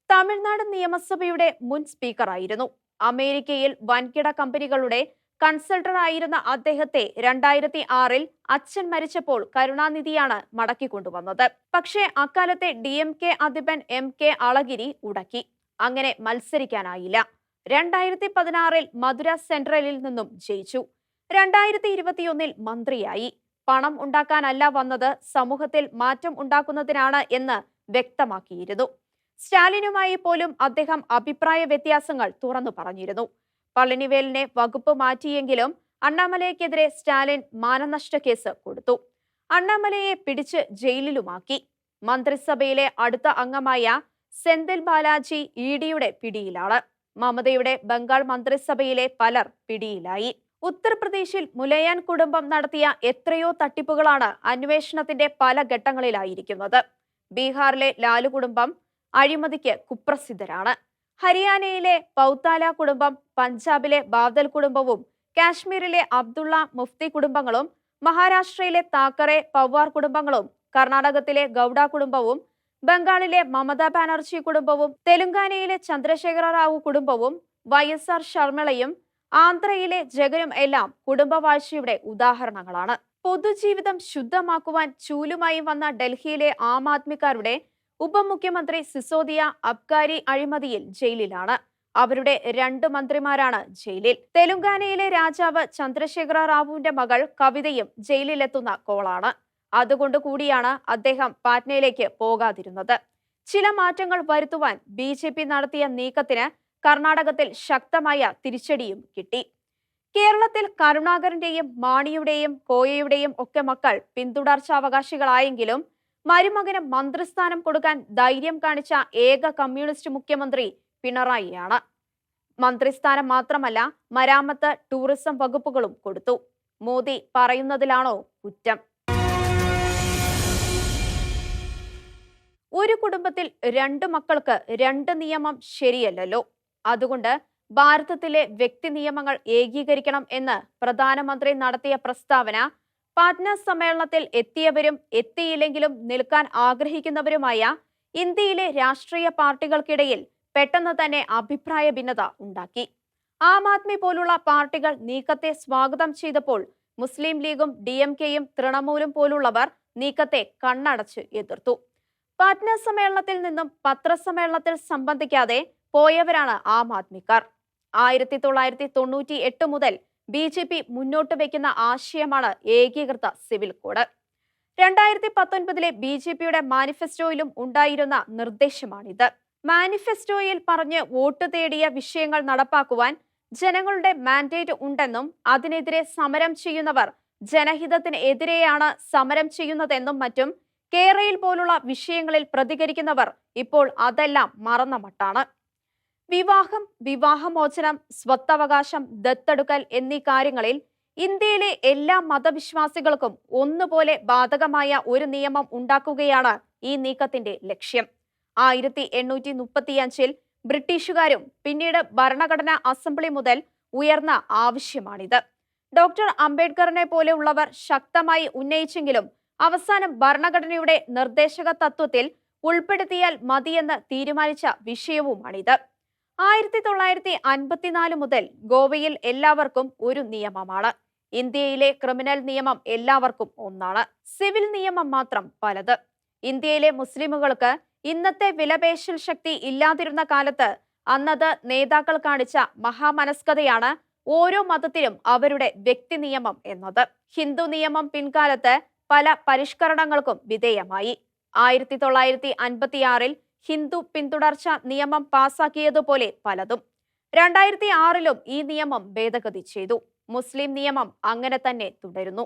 തമിഴ്നാട് നിയമസഭയുടെ മുൻ സ്പീക്കറായിരുന്നു. അമേരിക്കയിൽ വൻകിട കമ്പനികളുടെ കൺസൾട്ടർ ആയിരുന്ന അദ്ദേഹത്തെ രണ്ടായിരത്തി ആറിൽ അച്ഛൻ മരിച്ചപ്പോൾ കരുണാനിധിയാണ് മടക്കിക്കൊണ്ടുവന്നത് പക്ഷേ അക്കാലത്തെ ഡി എം കെ അധിപൻ എം കെ അളഗിരി ഉടക്കി. അങ്ങനെ മത്സരിക്കാനായില്ല. രണ്ടായിരത്തി പതിനാറിൽ മധുര സെൻട്രലിൽ നിന്നും ജയിച്ചു. രണ്ടായിരത്തി ഇരുപത്തിയൊന്നിൽ മന്ത്രിയായി. പണം ഉണ്ടാക്കാനല്ല വന്നത് സമൂഹത്തിൽ മാറ്റം ഉണ്ടാക്കുന്നതിനാണ് എന്ന് വ്യക്തമാക്കിയിരുന്നു. സ്റ്റാലിനുമായി പോലും അദ്ദേഹം അഭിപ്രായ വ്യത്യാസങ്ങൾ തുറന്നു പറഞ്ഞിരുന്നു. പളനിവേലിനെ വകുപ്പ് മാറ്റിയെങ്കിലും അണ്ണാമലയ്ക്കെതിരെ സ്റ്റാലിൻ മാനനഷ്ട കേസ് കൊടുത്തു. അണ്ണാമലയെ പിടിച്ച് ജയിലിലുമാക്കി. മന്ത്രിസഭയിലെ അടുത്ത അംഗമായ സെന്തിൽ ബാലാജി ഇ ഡിയുടെ പിടിയിലാണ്. മമതയുടെ ബംഗാൾ മന്ത്രിസഭയിലെ പലർ പിടിയിലായി. ഉത്തർപ്രദേശിൽ മുലയാൻ കുടുംബം നടത്തിയ എത്രയോ തട്ടിപ്പുകളാണ് അന്വേഷണത്തിന്റെ പല ഘട്ടങ്ങളിലായിരിക്കുന്നത്. ബീഹാറിലെ ലാലു കുടുംബം അഴിമതിക്ക് കുപ്രസിദ്ധരാണ്. ഹരിയാനയിലെ പൗത്താല കുടുംബം പഞ്ചാബിലെ ബാദൽ കുടുംബവും കാശ്മീരിലെ അബ്ദുള്ള മുഫ്തി കുടുംബങ്ങളും മഹാരാഷ്ട്രയിലെ താക്കറെ പവാർ കുടുംബങ്ങളും കർണാടകത്തിലെ ഗൗഡ കുടുംബവും ബംഗാളിലെ മമതാ ബാനർജി കുടുംബവും തെലുങ്കാനയിലെ ചന്ദ്രശേഖര റാവു കുടുംബവും വൈ എസ് ആർ ശർമ്മളയും ആന്ധ്രയിലെ ജഗനും എല്ലാം കുടുംബവാഴ്ചയുടെ ഉദാഹരണങ്ങളാണ്. പൊതുജീവിതം ശുദ്ധമാക്കുവാൻ ചൂലുമായി വന്ന ഡൽഹിയിലെ ആം ആദ്മിക്കാരുടെ ഉപമുഖ്യമന്ത്രി സിസോദിയ അബ്കാരി അഴിമതിയിൽ ജയിലിലാണ്. അവരുടെ രണ്ട് മന്ത്രിമാരാണ് ജയിലിൽ. തെലുങ്കാനയിലെ രാജാവ് ചന്ദ്രശേഖര റാവുവിന്റെ മകൾ കവിതയും ജയിലിലെത്തുന്ന കോളാണ്. അതുകൊണ്ട് കൂടിയാണ് അദ്ദേഹം പാറ്റ്നയിലേക്ക് പോകാതിരുന്നത്. ചില മാറ്റങ്ങൾ വരുത്തുവാൻ ബി നടത്തിയ നീക്കത്തിന് കർണാടകത്തിൽ ശക്തമായ തിരിച്ചടിയും കിട്ടി. കേരളത്തിൽ കരുണാകരന്റെയും മാണിയുടെയും കോയയുടെയും ഒക്കെ മക്കൾ പിന്തുടർച്ചാവകാശികളായെങ്കിലും മരുമകന് മന്ത്രിസ്ഥാനം കൊടുക്കാൻ ധൈര്യം കാണിച്ച ഏക കമ്മ്യൂണിസ്റ്റ് മുഖ്യമന്ത്രി പിണറായിയാണ്. മന്ത്രിസ്ഥാനം മാത്രമല്ല മരാമത്ത് ടൂറിസം വകുപ്പുകളും കൊടുത്തു. മോദി പറയുന്നതിലാണോ കുറ്റം? ഒരു കുടുംബത്തിൽ രണ്ട് മക്കൾക്ക് രണ്ട് നിയമം ശരിയല്ലല്ലോ. അതുകൊണ്ട് ഭാരതത്തിലെ വ്യക്തി നിയമങ്ങൾ ഏകീകരിക്കണം എന്ന് പ്രധാനമന്ത്രി നടത്തിയ പ്രസ്താവന പാറ്റ്ന സമ്മേളനത്തിൽ എത്തിയവരും എത്തിയില്ലെങ്കിലും നിൽക്കാൻ ആഗ്രഹിക്കുന്നവരുമായ ഇന്ത്യയിലെ രാഷ്ട്രീയ പാർട്ടികൾക്കിടയിൽ പെട്ടെന്ന് തന്നെ അഭിപ്രായ ഭിന്നത ഉണ്ടാക്കി. ആം ആദ്മി പോലുള്ള പാർട്ടികൾ നീക്കത്തെ സ്വാഗതം ചെയ്തപ്പോൾ മുസ്ലിം ലീഗും ഡി എം കെയും തൃണമൂലും പോലുള്ളവർ നീക്കത്തെ കണ്ണടച്ച് എതിർത്തു. പാറ്റ്ന സമ്മേളനത്തിൽ നിന്നും പത്രസമ്മേളനത്തിൽ സംബന്ധിക്കാതെ പോയവരാണ് ആം ആദ്മിക്കാർ. ആയിരത്തി തൊള്ളായിരത്തി തൊണ്ണൂറ്റി എട്ട് മുതൽ ബി ജെ പി മുന്നോട്ട് വയ്ക്കുന്ന ആശയമാണ് ഏകീകൃത സിവിൽ കോഡ്. രണ്ടായിരത്തി പത്തൊൻപതിലെ ബി ജെ പിയുടെ മാനിഫെസ്റ്റോയിലും ഉണ്ടായിരുന്ന നിർദ്ദേശമാണിത്. മാനിഫെസ്റ്റോയിൽ പറഞ്ഞ് വോട്ട് തേടിയ വിഷയങ്ങൾ നടപ്പാക്കുവാൻ ജനങ്ങളുടെ മാൻഡേറ്റ് ഉണ്ടെന്നും അതിനെതിരെ സമരം ചെയ്യുന്നവർ ജനഹിതത്തിനെതിരെയാണ് സമരം ചെയ്യുന്നതെന്നും മറ്റും കേരയിൽ പോലുള്ള വിഷയങ്ങളിൽ പ്രതികരിക്കുന്നവർ ഇപ്പോൾ അതെല്ലാം മറന്ന മട്ടാണ്. വിവാഹം വിവാഹമോചനം സ്വത്തവകാശം ദത്തെടുക്കൽ എന്നീ കാര്യങ്ങളിൽ ഇന്ത്യയിലെ എല്ലാ മതവിശ്വാസികൾക്കും ഒന്നുപോലെ ബാധകമായ ഒരു നിയമം ഉണ്ടാക്കുകയാണ് ഈ നീക്കത്തിന്റെ ലക്ഷ്യം. ആയിരത്തി എണ്ണൂറ്റി മുപ്പത്തിയഞ്ചിൽ ബ്രിട്ടീഷുകാരും പിന്നീട് ഭരണഘടനാ അസംബ്ലി മുതൽ ഉയർന്ന ആവശ്യമാണിത്. ഡോക്ടർ അംബേദ്കറിനെ പോലെയുള്ളവർ ശക്തമായി ഉന്നയിച്ചെങ്കിലും അവസാനം ഭരണഘടനയുടെ നിർദ്ദേശക തത്വത്തിൽ ഉൾപ്പെടുത്തിയാൽ മതിയെന്ന് തീരുമാനിച്ച വിഷയവുമാണിത്. ആയിരത്തി തൊള്ളായിരത്തി അൻപത്തിനാല് മുതൽ ഗോവയിൽ എല്ലാവർക്കും ഒരു നിയമമാണ്. ഇന്ത്യയിലെ ക്രിമിനൽ നിയമം എല്ലാവർക്കും ഒന്നാണ്. സിവിൽ നിയമം മാത്രം പലത്. ഇന്ത്യയിലെ മുസ്ലിമുകൾക്ക് ഇന്നത്തെ വിലപേശൽ ശക്തി ഇല്ലാതിരുന്ന കാലത്ത് അന്നത് നേതാക്കൾ കാണിച്ച മഹാമനസ്കതയാണ് ഓരോ മതത്തിലും അവരുടെ വ്യക്തി നിയമം എന്നത്. ഹിന്ദു നിയമം പിൻകാലത്ത് പല പരിഷ്കരണങ്ങൾക്കും വിധേയമായി. ആയിരത്തി തൊള്ളായിരത്തി അൻപത്തിയാറിൽ ഹിന്ദു പിന്തുടർച്ച നിയമം പാസാക്കിയതുപോലെ പലതും. രണ്ടായിരത്തി ആറിലും ഈ നിയമം ഭേദഗതി ചെയ്തു. മുസ്ലിം നിയമം അങ്ങനെ തന്നെ തുടരുന്നു.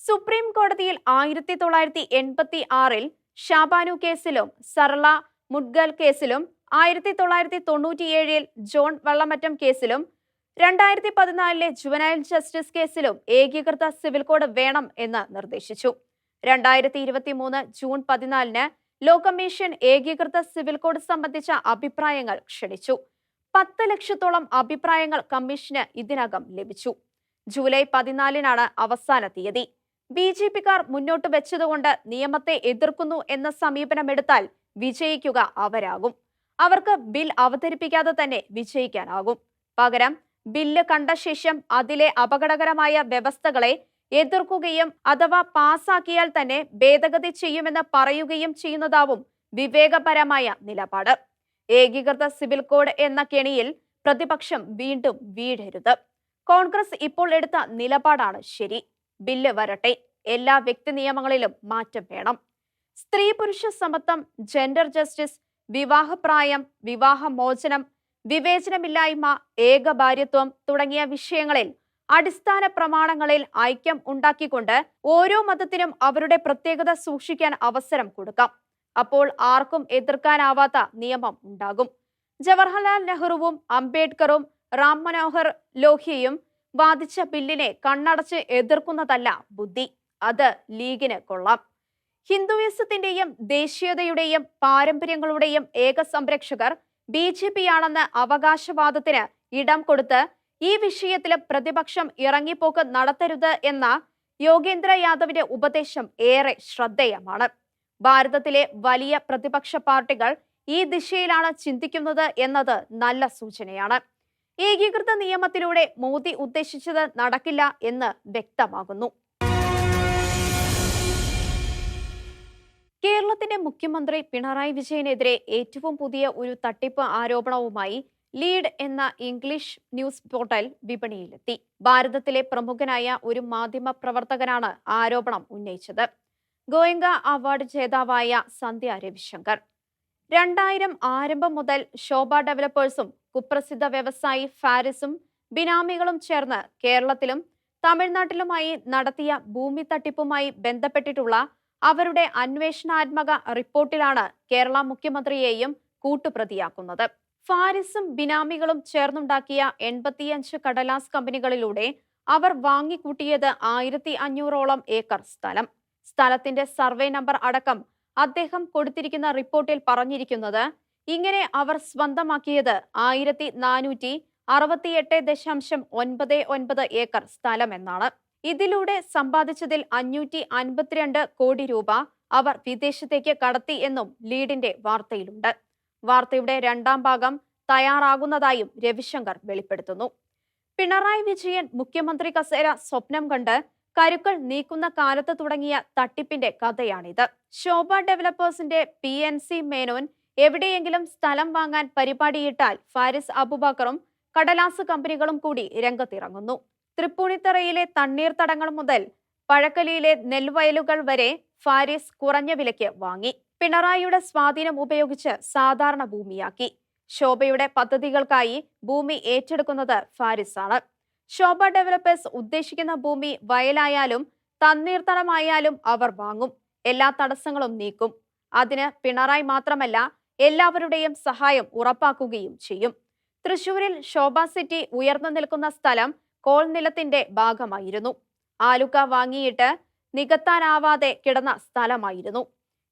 സുപ്രീം കോടതിയിൽ ആയിരത്തി തൊള്ളായിരത്തി എൺപത്തി ആറിൽ ഷാബാനു കേസിലും സർള മുഡ്ഗൽ കേസിലും ആയിരത്തി തൊള്ളായിരത്തി തൊണ്ണൂറ്റിയേഴിൽ ജോൺ വള്ളമറ്റം കേസിലും രണ്ടായിരത്തി പതിനാലിലെ ജുവനൈൽ ജസ്റ്റിസ് കേസിലും ഏകീകൃത സിവിൽ കോഡ് വേണം എന്ന് നിർദ്ദേശിച്ചു. രണ്ടായിരത്തി ഇരുപത്തി മൂന്ന് ജൂൺ പതിനാലിന് ലോ കമ്മീഷൻ ഏകീകൃത സിവിൽ കോഡ് സംബന്ധിച്ച അഭിപ്രായങ്ങൾ ക്ഷണിച്ചു. പത്ത് ലക്ഷത്തോളം അഭിപ്രായങ്ങൾ കമ്മീഷന് ഇതിനകം ലഭിച്ചു. ജൂലൈ പതിനാലിനാണ് അവസാന തീയതി. ബി ജെ പിക്കാർ മുന്നോട്ട് വെച്ചതുകൊണ്ട് നിയമത്തെ എതിർക്കുന്നു എന്ന സമീപനമെടുത്താൽ വിജയിക്കുക അവരാകും. അവർക്ക് ബിൽ അവതരിപ്പിക്കാതെ തന്നെ വിജയിക്കാനാകും. പകരം ബില്ല് കണ്ട ശേഷം അതിലെ അപകടകരമായ വ്യവസ്ഥകളെ എതിർക്കുകയും അഥവാ പാസാക്കിയാൽ തന്നെ ഭേദഗതി ചെയ്യുമെന്ന് പറയുകയും ചെയ്യുന്നതാവും വിവേകപരമായ നിലപാട്. ഏകീകൃത സിവിൽ കോഡ് എന്ന കെണിയിൽ പ്രതിപക്ഷം വീണ്ടും വീഴരുത്. കോൺഗ്രസ് ഇപ്പോൾ എടുത്ത നിലപാടാണ് ശരി. ബില്ല് വരട്ടെ. എല്ലാ വ്യക്തി നിയമങ്ങളിലും മാറ്റം വേണം. സ്ത്രീ പുരുഷ സമത്വം ജെൻഡർ ജസ്റ്റിസ് വിവാഹപ്രായം വിവാഹമോചനം വിവേചനമില്ലായ്മ ഏകഭാര്യത്വം തുടങ്ങിയ വിഷയങ്ങളിൽ അടിസ്ഥാന പ്രമാണങ്ങളിൽ ഐക്യം ഉണ്ടാക്കിക്കൊണ്ട് ഓരോ മതത്തിനും അവരുടെ പ്രത്യേകത സൂക്ഷിക്കാൻ അവസരം കൊടുക്കാം. അപ്പോൾ ആർക്കും എതിർക്കാനാവാത്ത നിയമം ഉണ്ടാകും. ജവഹർലാൽ നെഹ്റുവും അംബേദ്കറും റാം മനോഹർ ലോഹ്യയും വാദിച്ച ബില്ലിനെ കണ്ണടച്ച് എതിർക്കുന്നതല്ല ബുദ്ധി. അത് ലീഗിന് കൊള്ളാം. ഹിന്ദുയിസത്തിന്റെയും ദേശീയതയുടെയും പാരമ്പര്യങ്ങളുടെയും ഏക സംരക്ഷകർ ബി ജെ പി ആണെന്ന അവകാശവാദത്തിന് ഇടം കൊടുത്ത് ഈ വിഷയത്തിൽ പ്രതിപക്ഷം ഇറങ്ങിപ്പോക്ക് നടത്തരുത് എന്ന യോഗേന്ദ്ര യാദവിന്റെ ഉപദേശം ഏറെ ശ്രദ്ധേയമാണ്. ഭാരതത്തിലെ വലിയ പ്രതിപക്ഷ പാർട്ടികൾ ഈ ദിശയിലാണ് ചിന്തിക്കുന്നത് എന്നത് നല്ല സൂചനയാണ്. ഏകീകൃത നിയമത്തിലൂടെ മോദി ഉദ്ദേശിച്ചത് നടക്കില്ല എന്ന് വ്യക്തമാകുന്നു. കേരളത്തിന്റെ മുഖ്യമന്ത്രി പിണറായി വിജയനെതിരെ ഏറ്റവും പുതിയ ഒരു തട്ടിപ്പ് ആരോപണവുമായി ലീഡ് എന്ന ഇംഗ്ലീഷ് ന്യൂസ് പോർട്ടൽ വിപണിയിലെത്തി. ഭാരതത്തിലെ പ്രമുഖനായ ഒരു മാധ്യമ പ്രവർത്തകനാണ് ആരോപണം ഉന്നയിച്ചത്. ഗോയങ്ക അവാർഡ് ജേതാവായ സന്ധ്യ രവിശങ്കർ. രണ്ടായിരം ആരംഭം മുതൽ ശോഭ ഡെവലപ്പേഴ്സും കുപ്രസിദ്ധ വ്യവസായി ഫാരിസും ബിനാമികളും ചേർന്ന് കേരളത്തിലും തമിഴ്നാട്ടിലുമായി നടത്തിയ ഭൂമി തട്ടിപ്പുമായി ബന്ധപ്പെട്ടിട്ടുള്ള അവരുടെ അന്വേഷണാത്മക റിപ്പോർട്ടിലാണ് കേരള മുഖ്യമന്ത്രിയെയും കൂട്ടുപ്രതിയാക്കുന്നത്. ഫാരിസും ബിനാമികളും ചേർന്നുണ്ടാക്കിയ എൺപത്തിയഞ്ച് കടലാസ് കമ്പനികളിലൂടെ അവർ വാങ്ങിക്കൂട്ടിയത് ആയിരത്തി അഞ്ഞൂറോളം ഏക്കർ സ്ഥലം. സ്ഥലത്തിന്റെ സർവേ നമ്പർ അടക്കം അദ്ദേഹം കൊടുത്തിരിക്കുന്ന റിപ്പോർട്ടിൽ പറഞ്ഞിരിക്കുന്നത് ഇങ്ങനെ അവർ സ്വന്തമാക്കിയത് ആയിരത്തി നാനൂറ്റി അറുപത്തിയെട്ട് ദശാംശം ഒൻപത് ഒൻപത് ഏക്കർ സ്ഥലം എന്നാണ്. ഇതിലൂടെ സമ്പാദിച്ചതിൽ അഞ്ഞൂറ്റി അൻപത്തിരണ്ട് കോടി രൂപ അവർ വിദേശത്തേക്ക് കടത്തി എന്നും ലീഡിന്റെ വാർത്തയിലുണ്ട്. വാർത്തയുടെ രണ്ടാം ഭാഗം തയ്യാറാകുന്നതായും രവിശങ്കർ വെളിപ്പെടുത്തുന്നു. പിണറായി വിജയൻ മുഖ്യമന്ത്രി കസേര സ്വപ്നം കണ്ട് കരുക്കൾ നീക്കുന്ന കാലത്ത് തുടങ്ങിയ തട്ടിപ്പിന്റെ കഥയാണിത്. ശോഭ ഡെവലപ്പേഴ്സിന്റെ പി എൻ സി മേനോൻ എവിടെയെങ്കിലും സ്ഥലം വാങ്ങാൻ പരിപാടിയിട്ടാൽ ഫാരിസ് അബുബക്കറും കടലാസ് കമ്പനികളും കൂടി രംഗത്തിറങ്ങുന്നു. തൃപ്പൂണിത്തറയിലെ തണ്ണീർത്തടങ്ങൾ മുതൽ പഴക്കലിയിലെ നെൽവയലുകൾ വരെ ഫാരിസ് കുറഞ്ഞ വിലയ്ക്ക് വാങ്ങി. പിണറായിയുടെ സ്വാധീനം ഉപയോഗിച്ച് സാധാരണ ഭൂമിയാക്കി. ശോഭയുടെ പദ്ധതികൾക്കായി ഭൂമി ഏറ്റെടുക്കുന്നത് ഫാരിസ് ആണ് ശോഭ ഡെവലപ്പേഴ്സ് ഉദ്ദേശിക്കുന്ന ഭൂമി വയലായാലും തണ്ണീർത്തടമായാലും അവർ വാങ്ങും. എല്ലാ തടസ്സങ്ങളും നീക്കും. അതിന് പിണറായി മാത്രമല്ല എല്ലാവരുടെയും സഹായം ഉറപ്പാക്കുകയും ചെയ്യും. തൃശൂരിൽ ശോഭ സിറ്റി ഉയർന്നു നിൽക്കുന്ന സ്ഥലം കോൾ നിലത്തിന്റെ ഭാഗമായിരുന്നു. ആലുക്ക വാങ്ങിയിട്ട് നികത്താനാവാതെ കിടന്ന സ്ഥലമായിരുന്നു.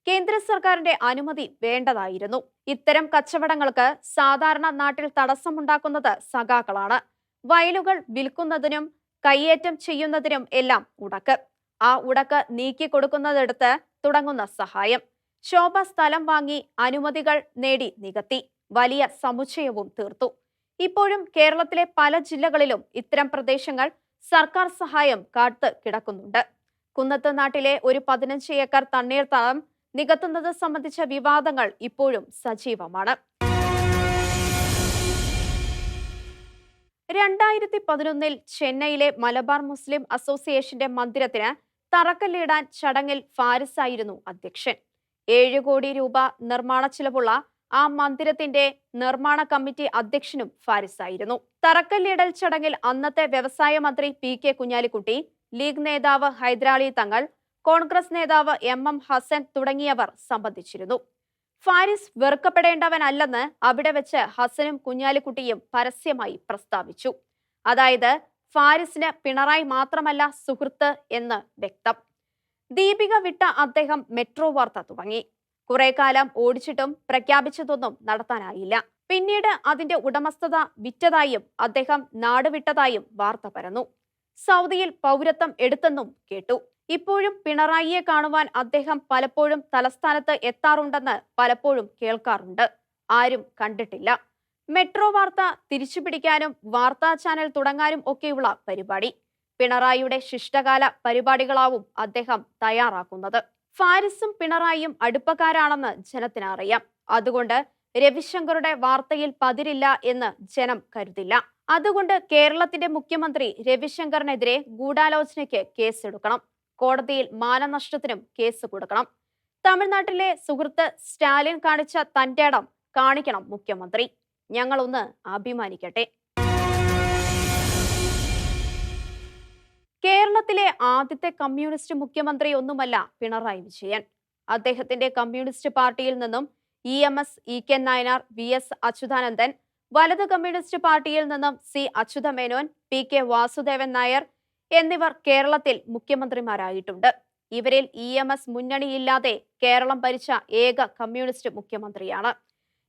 കേന്ദ്ര സർക്കാരിന്റെ അനുമതി വേണ്ടതായിരുന്നു. ഇത്തരം കച്ചവടങ്ങൾക്ക് സാധാരണ നാട്ടിൽ തടസ്സമുണ്ടാക്കുന്നത് സഖാക്കളാണ്. വയലുകൾ വിൽക്കുന്നതിനും കയ്യേറ്റം ചെയ്യുന്നതിനും എല്ലാം ഉടക്ക്. ആ ഉടക്ക് നീക്കി കൊടുക്കുന്നതെടുത്ത് തുടങ്ങുന്ന സഹായം. ശോഭ സ്ഥലം വാങ്ങി അനുമതികൾ നേടി നികത്തി. വലിയ സമുച്ചയവും തീർത്തു. ഇപ്പോഴും കേരളത്തിലെ പല ജില്ലകളിലും ഇത്തരം പ്രദേശങ്ങൾ സർക്കാർ സഹായം കാത്ത് കിടക്കുന്നുണ്ട്. കുന്നത്ത് നാട്ടിലെ ഒരു പതിനഞ്ച് ഏക്കർ തണ്ണീർത്തടം നികത്തുന്നത് സംബന്ധിച്ച വിവാദങ്ങൾ ഇപ്പോഴും സജീവമാണ്. രണ്ടായിരത്തി പതിനൊന്നിൽ ചെന്നൈയിലെ മലബാർ മുസ്ലിം അസോസിയേഷന്റെ മന്ദിരത്തിന് തറക്കല്ലിടാൻ ചടങ്ങിൽ ഫാരിസായിരുന്നു അധ്യക്ഷൻ. ഏഴ് കോടി രൂപ നിർമ്മാണ ചിലവുള്ള ആ മന്ദിരത്തിന്റെ നിർമ്മാണ കമ്മിറ്റി അധ്യക്ഷനും ഫാരിസ് ആയിരുന്നു തറക്കല്ലിടൽ ചടങ്ങിൽ അന്നത്തെ വ്യവസായ മന്ത്രി പി കെ കുഞ്ഞാലിക്കുട്ടി ലീഗ് നേതാവ് ഹൈദരാളി തങ്ങൾ കോൺഗ്രസ് നേതാവ് എം എം ഹസൻ തുടങ്ങിയവർ സംബന്ധിച്ചിരുന്നു. ഫാരിസ് വെറുക്കപ്പെടേണ്ടവനല്ലെന്ന് അവിടെ വെച്ച് ഹസനും കുഞ്ഞാലിക്കുട്ടിയും പരസ്യമായി പ്രസ്താവിച്ചു. അതായത് ഫാരിസിന് പിണറായി മാത്രമല്ല സുഹൃത്ത് എന്ന് വ്യക്തം. ദീപിക വിട്ട അദ്ദേഹം മെട്രോ വാർത്ത തുടങ്ങി. കുറെ കാലം ഓടിച്ചിട്ടും പ്രഖ്യാപിച്ചതൊന്നും നടത്താനായില്ല. പിന്നീട് അതിന്റെ ഉടമസ്ഥത വിറ്റതായും അദ്ദേഹം നാടുവിട്ടതായും വാർത്ത പരന്നു. സൗദിയിൽ പൗരത്വം എടുത്തെന്നും കേട്ടു. ഇപ്പോഴും പിണറായിയെ കാണുവാൻ അദ്ദേഹം പലപ്പോഴും തലസ്ഥാനത്ത് എത്താറുണ്ടെന്ന് പലപ്പോഴും കേൾക്കാറുണ്ട്. ആരും കണ്ടിട്ടില്ല. മെട്രോ വാർത്ത തിരിച്ചുപിടിക്കാനും വാർത്താ ചാനൽ തുടങ്ങാനും ഒക്കെയുള്ള പരിപാടി. പിണറായിയുടെ ശിഷ്ടകാല പരിപാടികളാവും അദ്ദേഹം തയ്യാറാക്കുന്നത്. ഫാരിസും പിണറായിയും അടുപ്പക്കാരാണെന്ന് ജനത്തിന് അറിയാം. അതുകൊണ്ട് രവിശങ്കറുടെ വാർത്തയിൽ പതിരില്ല എന്ന് ജനം കരുതില്ല. അതുകൊണ്ട് കേരളത്തിന്റെ മുഖ്യമന്ത്രി രവിശങ്കറിനെതിരെ ഗൂഢാലോചനയ്ക്ക് കേസെടുക്കണം. കോടതിയിൽ മാനനഷ്ടത്തിനും കേസ് കൊടുക്കണം. തമിഴ്നാട്ടിലെ സുഹൃത്ത് സ്റ്റാലിൻ കാണിച്ച തന്റെ ഇടം കാണിക്കണം മുഖ്യമന്ത്രി. ഞങ്ങളൊന്ന് അഭിമാനിക്കട്ടെ. കേരളത്തിലെ ആദ്യത്തെ കമ്മ്യൂണിസ്റ്റ് മുഖ്യമന്ത്രി ഒന്നുമല്ല പിണറായി വിജയൻ. അദ്ദേഹത്തിന്റെ കമ്മ്യൂണിസ്റ്റ് പാർട്ടിയിൽ നിന്നും E M S E K Nayanar V S Achuthanandan വലത് കമ്മ്യൂണിസ്റ്റ് പാർട്ടിയിൽ നിന്നും C Achutha Menon P K Vasudevan Nair എന്നിവർ കേരളത്തിൽ മുഖ്യമന്ത്രിമാരായിട്ടുണ്ട്. ഇവരിൽ ഇ എം എസ് മുന്നണിയില്ലാതെ കേരളം ഭരിച്ച ഏക കമ്മ്യൂണിസ്റ്റ് മുഖ്യമന്ത്രിയാണ്.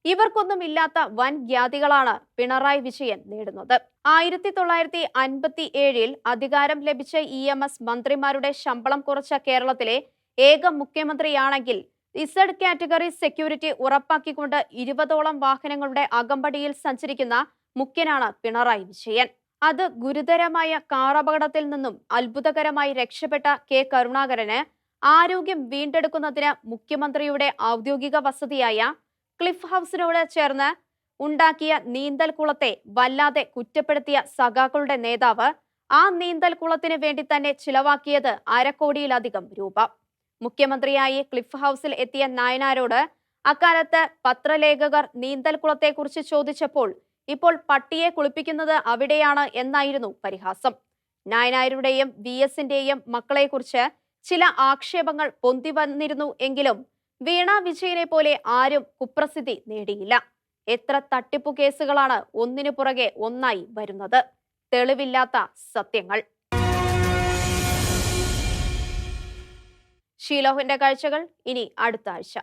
ഇവർക്കൊന്നും ഇല്ലാത്ത വൻ ഖ്യാതികളാണ് പിണറായി വിജയൻ നേടുന്നത്. ആയിരത്തി തൊള്ളായിരത്തി അൻപത്തി ഏഴിൽ അധികാരം ലഭിച്ച ഇ എം എസ് മന്ത്രിമാരുടെ ശമ്പളം കുറച്ച കേരളത്തിലെ ഏക മുഖ്യമന്ത്രിയാണെങ്കിൽ ഇസഡ് കാറ്റഗറി സെക്യൂരിറ്റി ഉറപ്പാക്കിക്കൊണ്ട് ഇരുപതോളം വാഹനങ്ങളുടെ അകമ്പടിയിൽ സഞ്ചരിക്കുന്ന മുഖ്യനാണ് പിണറായി വിജയൻ. അത് ഗുരുതരമായ കാറപകടത്തിൽ നിന്നും അത്ഭുതകരമായി രക്ഷപ്പെട്ട കെ കരുണാകരന് ആരോഗ്യം വീണ്ടെടുക്കുന്നതിന് മുഖ്യമന്ത്രിയുടെ ഔദ്യോഗിക വസതിയായ ക്ലിഫ് ഹൗസിനോട് ചേർന്ന് ഉണ്ടാക്കിയ നീന്തൽ കുളത്തെ വല്ലാതെ കുറ്റപ്പെടുത്തിയ സഖാക്കളുടെ നേതാവ് ആ നീന്തൽ കുളത്തിന് വേണ്ടി തന്നെ ചിലവാക്കിയത് അരക്കോടിയിലധികം രൂപ. മുഖ്യമന്ത്രിയായി ക്ലിഫ് ഹൗസിൽ എത്തിയ നായനാരോട് അക്കാലത്ത് പത്രലേഖകർ നീന്തൽ കുളത്തെക്കുറിച്ച് ചോദിച്ചപ്പോൾ ഇപ്പോൾ പട്ടിയെ കുളിപ്പിക്കുന്നത് അവിടെയാണ് എന്നായിരുന്നു പരിഹാസം. നായനാരുടെയും വി എസിന്റെയും മക്കളെക്കുറിച്ച് ചില ആക്ഷേപങ്ങൾ പൊന്തി വന്നിരുന്നു എങ്കിലും വീണ വിജയനെ പോലെ ആരും കുപ്രസിദ്ധി നേടിയില്ല. എത്ര തട്ടിപ്പു കേസുകളാണ് ഒന്നിനു പുറകെ ഒന്നായി വരുന്നത്. തെളിവില്ലാത്ത സത്യങ്ങൾ. ഷീലോഹിന്റെ കാഴ്ചകൾ ഇനി അടുത്ത ആഴ്ച.